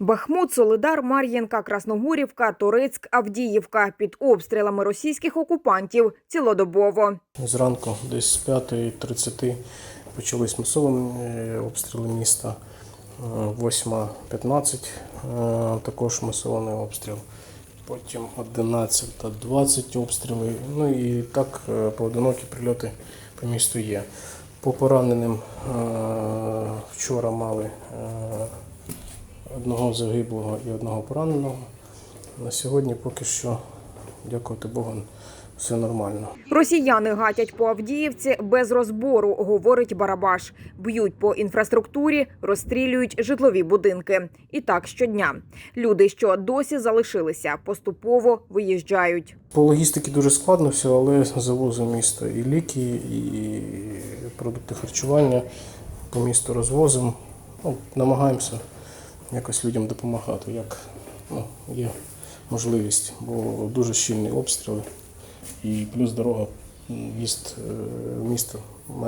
Бахмут, Солидар, Мар'їнка, Красногорівка, Торецьк, Авдіївка під обстрілами російських окупантів цілодобово. Зранку десь з 5.30 почались масовані е, обстріли міста. Е, 8.15 е, також масований обстріл. Потім 11.20 обстріли. Ну і так е, поодинокі прильоти по місту є. По пораненим е, вчора мали е, одного загиблого і одного пораненого. На сьогодні поки що, дякувати Богу, все нормально. Росіяни гатять по Авдіївці без розбору, говорить Барабаш. Б'ють по інфраструктурі, розстрілюють житлові будинки. І так щодня. Люди, що досі залишилися, поступово виїжджають. По логістиці дуже складно все, але завозимо місто і ліки, і продукти харчування по місту розвозимо. Ну, намагаємося якось людям допомагати, як ну, є можливість, бо дуже щільні обстріли. І плюс дорога, в'їзд е, в місто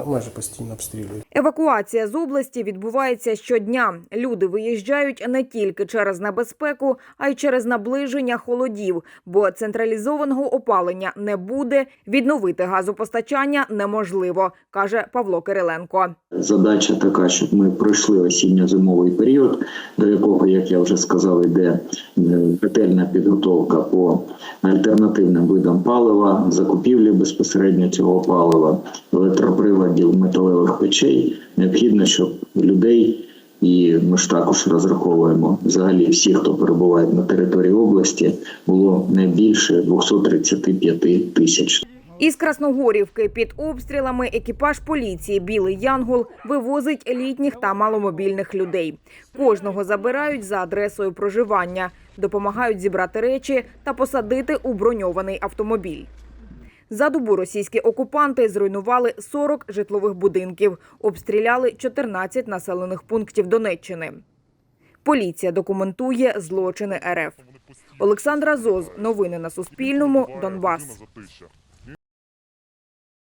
майже постійно обстрілюють. Евакуація з області відбувається щодня. Люди виїжджають не тільки через небезпеку, а й через наближення холодів, бо централізованого опалення не буде. Відновити газопостачання неможливо, каже Павло Кириленко. Задача така, щоб ми пройшли осінньо-зимовий період, до якого, як я вже сказав, йде е, ретельна підготовка по альтернативним видам палива, закупівлі безпосередньо цього палива, електроприладів, металевих печей. Необхідно, щоб людей, і ми ж також розраховуємо взагалі всі, хто перебуває на території області, було не більше 235 тисяч. Із Красногорівки під обстрілами екіпаж поліції Білий Янгол вивозить літніх та маломобільних людей. Кожного забирають за адресою проживання, допомагають зібрати речі та посадити у броньований автомобіль. За добу російські окупанти зруйнували 40 житлових будинків, обстріляли 14 населених пунктів Донеччини. Поліція документує злочини РФ. Олександра Зоз. Новини на Суспільному. Донбас.